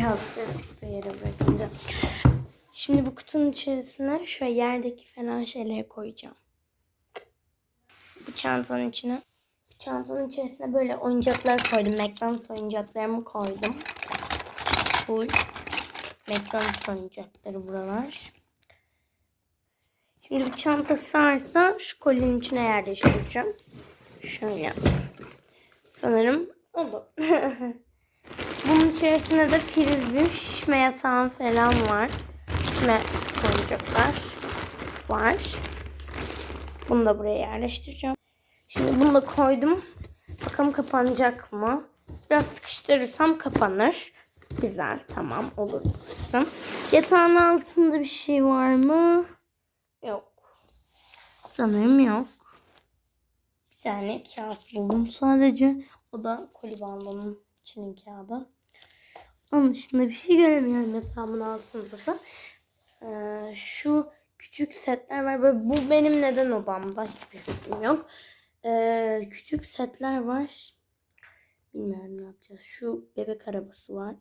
Çıktığı yere bırakınca. Şimdi bu kutunun içerisine şu yerdeki falan şeyleri koyacağım. Bu çantanın içine. Çantanın içerisine böyle oyuncaklar koydum. McDonald's oyuncaklarımı koydum. Full McDonald's oyuncakları buralar. Şimdi bu çanta sığarsa şu kolinin içine yerleştireceğim. Şöyle. Sanırım oldu. Bunun içerisinde de frisbee, şişme yatağım falan var. Şişme oyuncaklar var. Bunu da buraya yerleştireceğim. Şimdi bunu da koydum. Bakalım kapanacak mı? Biraz sıkıştırırsam kapanır. Güzel tamam olur burası. Yatağın altında bir şey var mı? Yok. Sanırım yok. Bir tane kağıt buldum sadece. O da koli bandonun içinin kağıdı. Onun dışında bir şey göremiyorum yatağımın altında da. Ee, şu küçük setler var. Böyle, bu benim neden odamda hiçbir fikrim yok. Ee, küçük setler var. Bilmiyorum ne yapacağız. Şu bebek arabası var.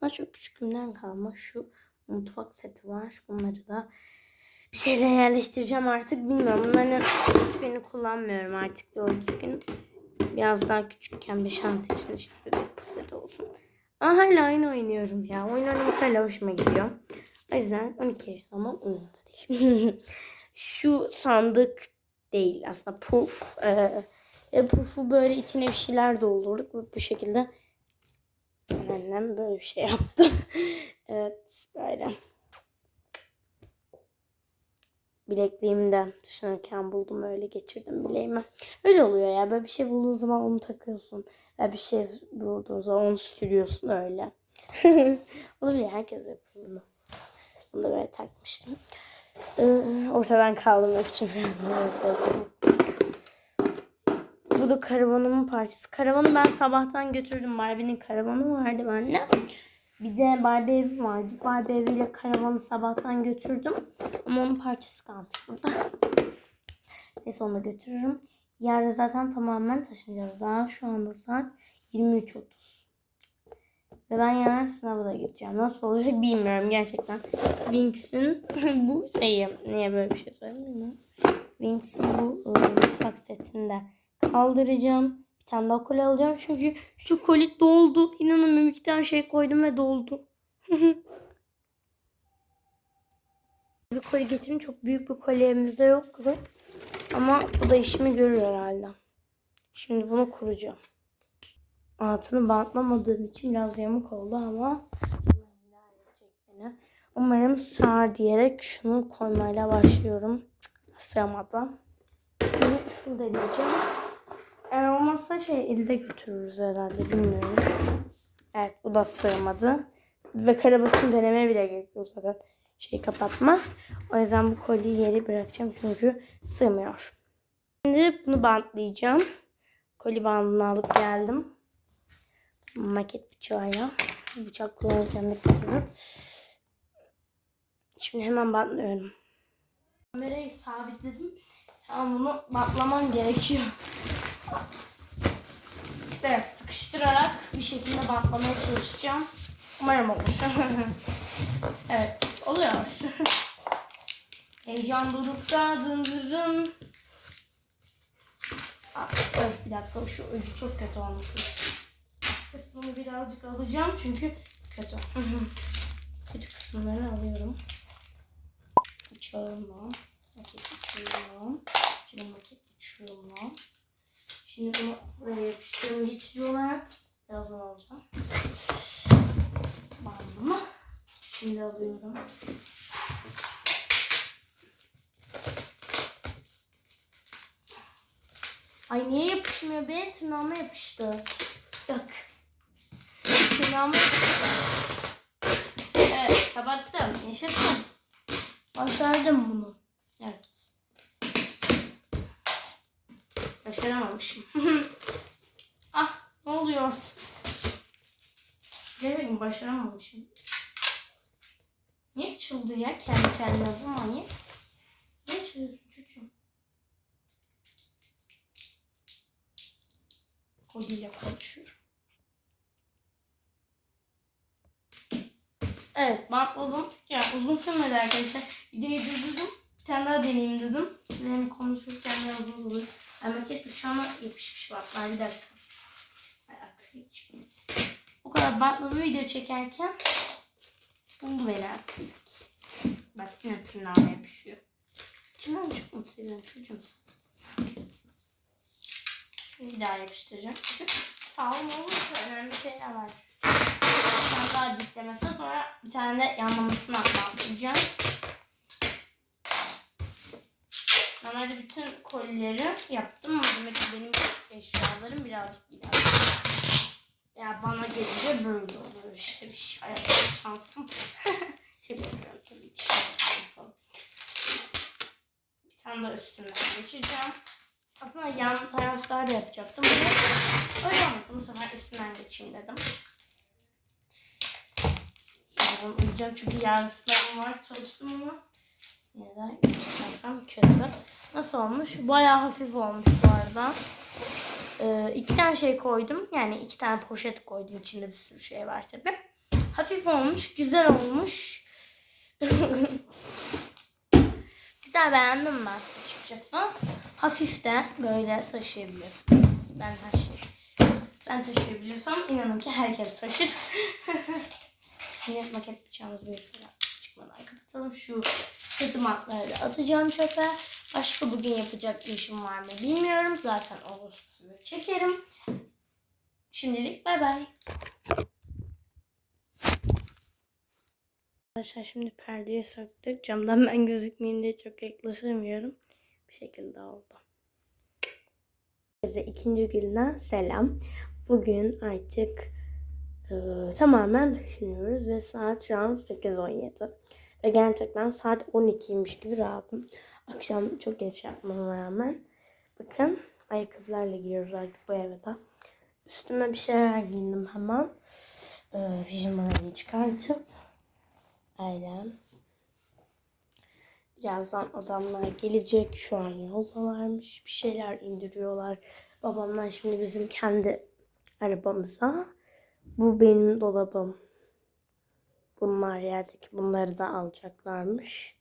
Bunlar çok küçüklüğümden kalma. Şu mutfak seti var. Bunları da bir şeyle yerleştireceğim artık. Bilmiyorum. Bunların hiçbirini kullanmıyorum artık doğru düzgün. Biraz daha küçükken 5-6 yaşında işte bebek seti olsun. Aa hala oyun oynuyorum ya. Oyun oynamak hala hoşuma gidiyor. O yüzden 12 yaşında ama değil. Şu sandık değil aslında puf. Ee, e, pufu böyle içine bir şeyler doldurduk. Bu, bu şekilde annem böyle bir şey yaptı. evet böyle. Bilekliğimi de düşünürken buldum öyle geçirdim bileğime. Öyle oluyor ya böyle bir şey bulduğun zaman onu takıyorsun. Ya bir şey bulduğun zaman onu sürüyorsun öyle. Olabilir herkes yapıyor bunu. Bunu da böyle takmıştım. Ee, ortadan kaldırmak için falan. Bu da karavanımın parçası. Karavanı ben sabahtan götürdüm. Barbie'nin karavanı vardı bende. Bir de Barbie evi vardı. Barbie eviyle karavanı sabahtan götürdüm. Ama onun parçası kalmış burada. Neyse onu da götürürüm. Yarın zaten tamamen taşınacağız. Daha şu anda saat 23.30. Ve ben yarın sınava da gideceğim. Nasıl olacak bilmiyorum gerçekten. Wings'in bu şeyi. Niye böyle bir şey söyleyeyim Wings'in bu ıı, mutfak setinde kaldıracağım. Bir tane daha koli alacağım. Çünkü şu koli doldu. İnanamıyorum iki tane şey koydum ve doldu. bir koli getirin. Çok büyük bir koli evimizde yoktu. Ama bu da işimi görür herhalde. Şimdi bunu kuracağım. Altını bantlamadığım için biraz yamuk oldu ama. Umarım sağır diyerek şunu koymayla başlıyorum. Sığamadım. Bunu şunu deneyeceğim. Eğer olmazsa şey elde götürürüz herhalde bilmiyorum. Evet bu da sığmadı. Ve arabasını denemeye bile gerek yok zaten. Şey kapatmaz. O yüzden bu kolyeyi yeri bırakacağım çünkü sığmıyor. Şimdi bunu bantlayacağım. Koli bandını alıp geldim. Maket bıçağıyla. Bıçak kullanırken de kırılır. Şimdi hemen bantlıyorum. Kamerayı sabitledim. Ama bunu bantlamam gerekiyor. Evet, sıkıştırarak bir şekilde bantlamaya çalışacağım. Umarım olur. evet, oluyor. Heyecan dorukta dın dın dın. Aa, öf, bir dakika şu ucu çok kötü olmuş. Kısmını birazcık alacağım çünkü kötü. kötü kısımları alıyorum. Bıçağımla, maket bıçağımla, şimdi maket bıçağımla. Şimdi bunu buraya yapıştırıyorum geçici olarak. Birazdan alacağım. Bandımı. Şimdi alıyorum. Ay niye yapışmıyor be? Tırnağıma yapıştı. Bak. Tırnağıma yapıştı. Evet kapattım. Yaşattım. Başardım bunu. Evet. Başaramamışım. ah ne oluyor? Bileyim başaramamışım. Niye açıldı ya kendi kendine bu manyak? Niye açılıyorsun çocuğum? Kodiyle konuşuyorum. Evet bantladım. Ya uzun sürmedi arkadaşlar. Videoyu durdurdum. Bir tane daha deneyeyim dedim. Benim konuşurken yazılı olur. Ay maket bıçağıma yapışmış bak. Ay bir aksi. O kadar bantladım video çekerken. Buldu beni. Bak yine tırnağıma yapışıyor. İçimden çok mu seviyorum çocuğum? Şimdi bir daha yapıştıracağım. Çünkü sağlam olursa önemli şeyler var. Tane daha diklemesi sonra bir tane de yanlamasını atlayacağım. Normalde bütün kolileri yaptım demek ki benim eşyalarım birazcık gider. Ya bana gelince böyle olur işte bir şey. Hayatta şansım. şey yapıyorum tabii ki şansım. Bir tane daha üstünden geçeceğim. Aslında yan taraflar da yapacaktım ama öyle olmasın bu sefer üstünden geçeyim dedim. Yarın uyuyacağım çünkü yarın sınavım var çalıştım ama neden çıkarsam kötü. Nasıl olmuş? Bayağı hafif olmuş bu arada. Ee, iki tane şey koydum. Yani iki tane poşet koydum. İçinde bir sürü şey var tabi. Hafif olmuş. Güzel olmuş. güzel beğendim ben açıkçası. Hafif de böyle taşıyabiliyorsunuz. Ben her şeyi ben taşıyabiliyorsam inanın ki herkes taşır. Şimdi maket bıçağımız bir sıra çıkmadan kapatalım. Şu kötü matları da atacağım çöpe. Başka bugün yapacak bir işim var mı bilmiyorum. Zaten olursa size çekerim. Şimdilik bay bay. Arkadaşlar şimdi perdeyi söktük. Camdan ben gözükmeyeyim diye çok yaklaşamıyorum. Bir şekilde oldu. Size ikinci günden selam. Bugün artık e, tamamen taşınıyoruz ve saat şu an 8.17. Ve gerçekten saat 12'ymiş gibi rahatım. Akşam çok geç yapmama rağmen. Bakın ayakkabılarla giriyoruz artık bu eve de. Üstüme bir şeyler giyindim hemen. Ee, pijamalarımı çıkartıp. Aynen. Birazdan adamlar gelecek. Şu an yoldalarmış. Bir şeyler indiriyorlar. Babamlar şimdi bizim kendi arabamıza. Bu benim dolabım. Bunlar yerdeki bunları da alacaklarmış.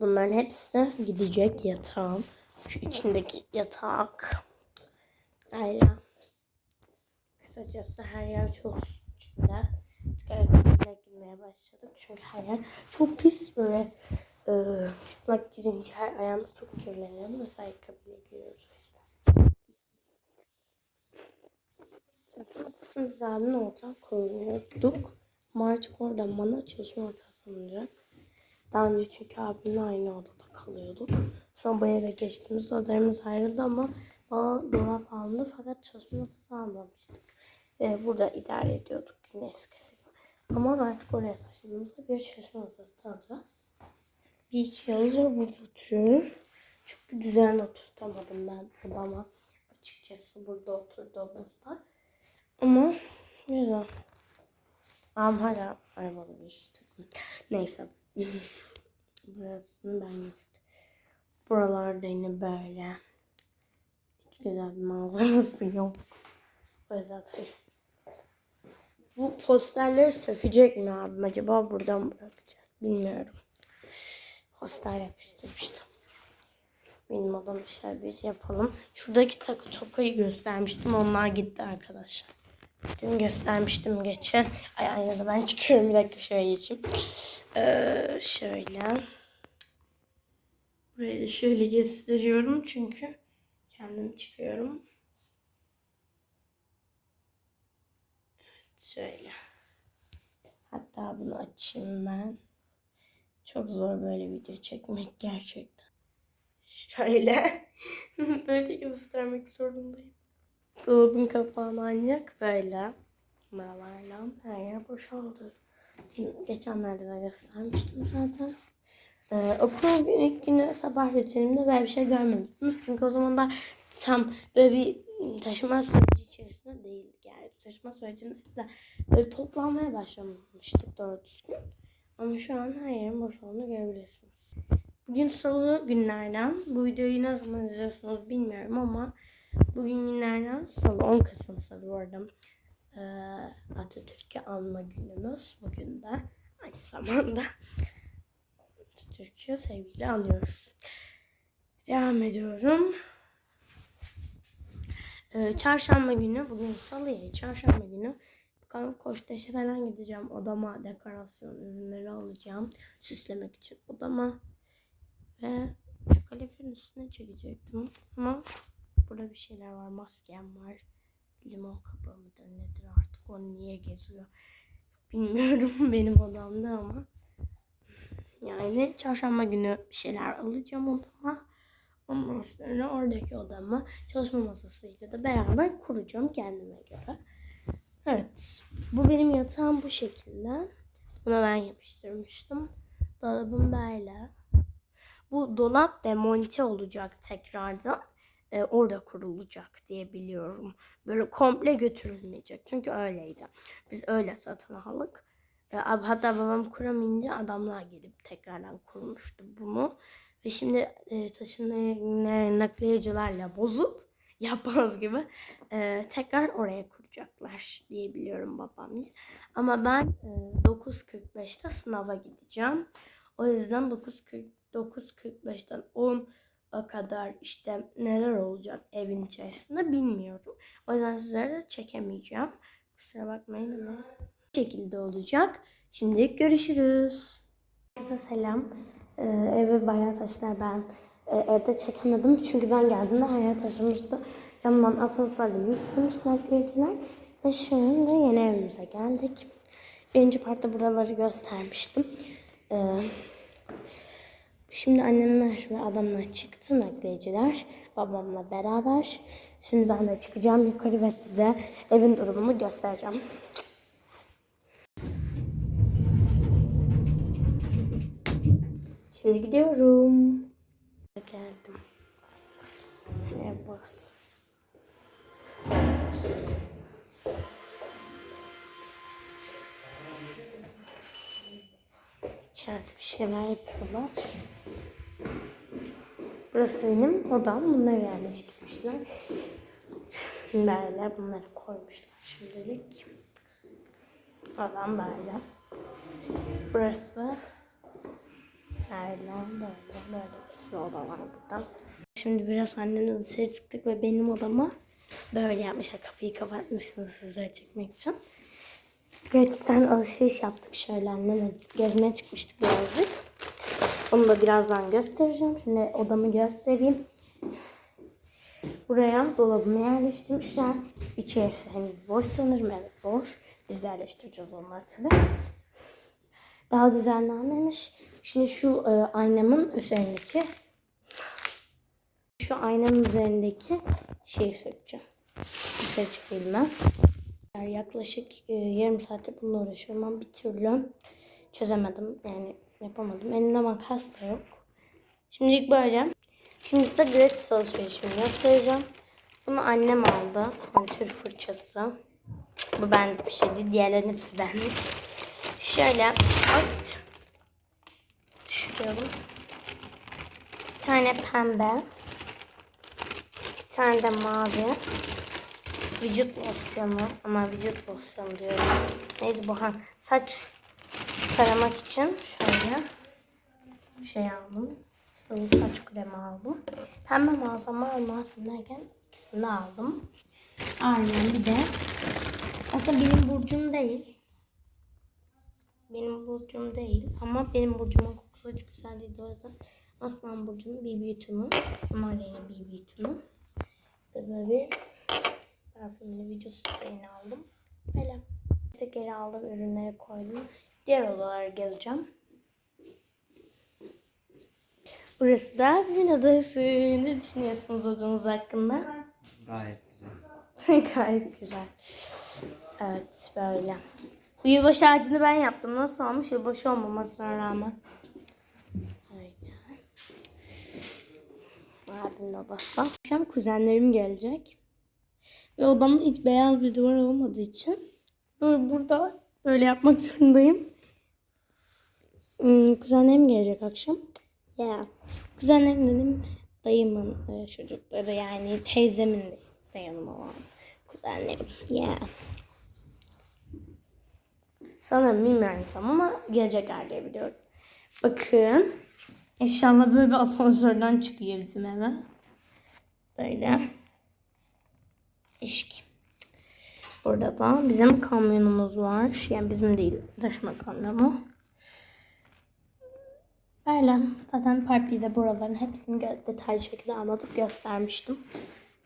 Bunların hepsi gidecek yatağım. Şu içindeki yatak. Öyle. Kısacası her yer çok. Artık ayakkabıyla girmeye başladık. Çünkü her yer çok pis böyle. E, çıplak girince her ayağımız çok kirleniyor. Mesela ayakkabıyla giriyoruz. o yüzden. Biz artık oradan bana çalışma ortası olacak. Daha önce çünkü abimle aynı odada kalıyorduk. Sonra bu eve geçtiğimiz odalarımız ayrıldı ama bana dolap alındı fakat çalışma masası almamıştık. Ee, burada idare ediyorduk yine eskisi gibi. Ama artık oraya taşındığımızda bir çalışma masası da alacağız. Bir iki yıldır burada oturuyorum. Çünkü düzen oturtamadım ben odama. Açıkçası burada oturduğumuzda. Ama güzel. Ama hala arabada işte. Neyse. Burasını ben istedim. Buralarda yine böyle. Hiç güzel bir manzarası yok. O yüzden. Bu posterleri sökecek mi abim? Acaba buradan bırakacak? Bilmiyorum. Poster yapıştırmıştım. Benim odamı şöyle bir yapalım. Şuradaki takı tokayı göstermiştim. Onlar gitti arkadaşlar. Dün göstermiştim geçen. Ay aynada ben çıkıyorum. Bir dakika şöyle geçeyim. Ee, şöyle. Burayı da şöyle gösteriyorum çünkü kendim çıkıyorum. Evet şöyle. Hatta bunu açayım ben. Çok zor böyle video çekmek gerçekten. Şöyle. böyle göstermek zorundayım. Dolabın kapağını ancak böyle. Buralarla her yer boşaldı. Geçenlerde de göstermiştim zaten. Ee, okul ilk günü sabah rutinimde böyle bir şey görmemiştiniz. Çünkü o zamanlar tam böyle bir taşıma süreci içerisinde değildik. Yani taşıma sürecinde de böyle toplanmaya başlamıştık doğru düzgün. Ama şu an her yerin boş olduğunu görebilirsiniz. Bugün salı günlerden. Bu videoyu ne zaman izliyorsunuz bilmiyorum ama bugün günlerden salı 10 Kasım salı bu arada. Ee, Atatürk'ü anma günümüz bugün de. aynı zamanda. Türkiye sevgiyle alıyoruz. Devam ediyorum. Ee, çarşamba günü, bugün salı ya, çarşamba günü bakalım Koçtaş'a falan gideceğim. Odama dekorasyon ürünleri alacağım. Süslemek için odama. Ve şu kaloriferin üstüne çekecektim. Ama burada bir şeyler var. Maskem var. Limon kabuğu mudur nedir artık o niye geziyor. Bilmiyorum benim odamda ama. Yani çarşamba günü bir şeyler alacağım odama. Ondan sonra oradaki odamı çalışma masasıyla da beraber kuracağım kendime göre. Evet. Bu benim yatağım bu şekilde. Buna ben yapıştırmıştım. Dolabım böyle. Bu dolap demonte olacak tekrardan. Ee, orada kurulacak diye biliyorum. Böyle komple götürülmeyecek. Çünkü öyleydi. Biz öyle satın aldık. Ab- hatta babam kuramayınca adamlar gelip tekrardan kurmuştu bunu. Ve şimdi e, taşınma nakliyecilerle bozup yapmaz gibi e, tekrar oraya kuracaklar diye biliyorum babam. Ama ben e, 9.45'te sınava gideceğim. O yüzden 9.40 9.45'ten 10'a kadar işte neler olacak evin içerisinde bilmiyorum. O yüzden sizlere de çekemeyeceğim. Kusura bakmayın bu şekilde olacak. Şimdilik görüşürüz. Herkese selam. Ee, evi bayağı taşlar ben e, evde çekemedim. Çünkü ben geldiğimde hayal taşımıştı. Camdan asansörle yüklemiş nakliyeciler. Ve şimdi yeni evimize geldik. Birinci partta buraları göstermiştim. Ee, Şimdi annemler ve adamlar çıktı nakliyeciler. Babamla beraber. Şimdi ben de çıkacağım yukarı ve size evin durumunu göstereceğim. Şimdi gidiyorum. Geldim. Evet. İçeride bir şeyler yapıyorlar. Burası benim odam. Bunları yerleştirmişler. Böyle bunları koymuşlar şimdilik. Odam böyle. Burası böyle, böyle, böyle bir sürü oda var burada. Şimdi biraz annemle dışarı çıktık ve benim odama böyle yapmışlar. Kapıyı kapatmışsınız sizlere çekmek için. Gratis'ten alışveriş yaptık şöyle annemle gezmeye çıkmıştık birazcık. Onu da birazdan göstereceğim. Şimdi odamı göstereyim. Buraya dolabımı yerleştirmişler. İçerisi henüz boş sanırım. Evet boş. Biz yerleştireceğiz onları tabii. Daha düzenlenmemiş. Şimdi şu e, aynamın üzerindeki şu aynanın üzerindeki şeyi sökeceğim. Dışarı çıkayım ben. Yaklaşık e, yarım saattir bununla uğraşıyorum ama bir türlü çözemedim. Yani yapamadım. Elimde makas da yok. Şimdilik böyle. Şimdi size gratis alışverişimi göstereceğim. Bunu annem aldı. Yani tür fırçası. Bu benlik bir şey değil. Diğerlerin hepsi benlik. Şöyle. Ay. Düşürüyorum. Bir tane pembe. Bir tane de mavi. Vücut losyonu. Ama vücut losyonu diyorum. Neydi bu? Ha, saç taramak için şöyle şey aldım. Sıvı saç kremi aldım. Pembe malzeme almazsam derken ikisini aldım. Aynen bir de aslında benim burcum değil. Benim burcum değil ama benim burcumun kokusu hiç güzel değil. O yüzden Aslan burcunun BB tümü. Bunlar da yine BB tümü. Ve böyle bir parfümlü vücut spreyini aldım. Böyle. Bir de geri aldım ürünleri koydum. Diğer odaları gezeceğim. Burası da bir odası. Ne düşünüyorsunuz odanız hakkında? Gayet güzel. Gayet güzel. Evet böyle. Bu yılbaşı ağacını ben yaptım. Nasıl olmuş? Yılbaşı olmamasına rağmen. Abimin odası. Akşam kuzenlerim gelecek. Ve odamda hiç beyaz bir duvar olmadığı için böyle burada böyle yapmak zorundayım. Hmm, kuzenlerim gelecek akşam. Ya. Yeah. Kuzenlerim dedim dayımın e, çocukları yani teyzemin de dayımın olan kuzenlerim. Ya. Yeah. Sanırım bilmiyorum tam ama gelecekler diye biliyorum. Bakın. İnşallah böyle bir asansörden çıkıyor bizim eve. Böyle. Eşik. Burada da bizim kamyonumuz var. Yani bizim değil. Taşıma kamyonu. Böyle. Zaten Part 1'de buraların hepsini detaylı şekilde anlatıp göstermiştim.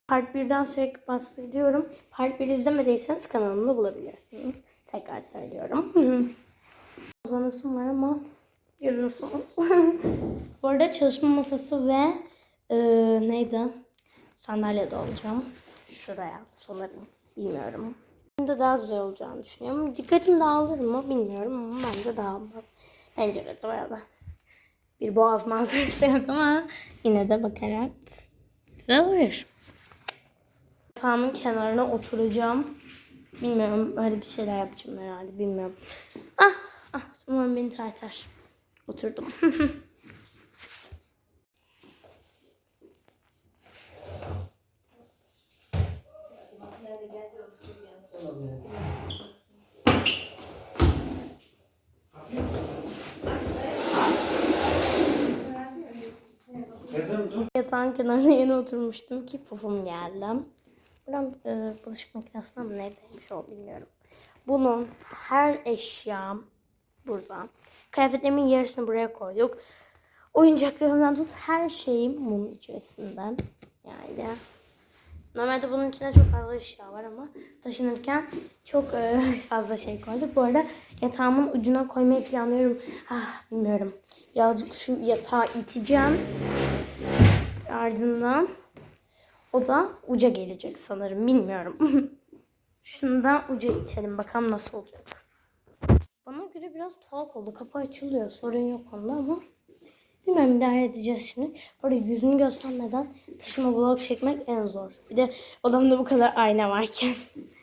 Part 1'den sürekli bahsediyorum. Part 1 izlemediyseniz kanalımda bulabilirsiniz. Tekrar söylüyorum. Uzanısım var ama görüyorsunuz. Bu arada çalışma masası ve e, neydi? Sandalye de alacağım. Şuraya sanırım. Bilmiyorum. Bence daha güzel olacağını düşünüyorum. Dikkatim dağılır mı bilmiyorum ama bence dağılmaz. Pencerede bayağı da bir boğaz manzarası yok ama yine de bakarak güzel olur. Yatağımın kenarına oturacağım. Bilmiyorum öyle bir şeyler yapacağım herhalde bilmiyorum. Ah, ah umarım beni tartar. Oturdum. Yatağın kenarına yeni oturmuştum ki pufum geldi. Buradan e, bulaşık makinesine mi ne demiş o bilmiyorum. Bunun her eşyam burada. Kıyafetlerimin yarısını buraya koyduk. Oyuncaklarımdan tut her şeyim bunun içerisinden. Yani normalde bunun içinde çok fazla eşya var ama taşınırken çok e, fazla şey koyduk. Bu arada yatağımın ucuna koymayı planlıyorum. Ah bilmiyorum. Birazcık şu yatağı iteceğim. Ardından o da uca gelecek sanırım. Bilmiyorum. Şunu da uca itelim. Bakalım nasıl olacak. Bana göre biraz tuhaf oldu. Kapı açılıyor. Sorun yok onda ama. Bilmiyorum idare edeceğiz şimdi. Orada yüzünü göstermeden taşıma vlog çekmek en zor. Bir de odamda bu kadar ayna varken.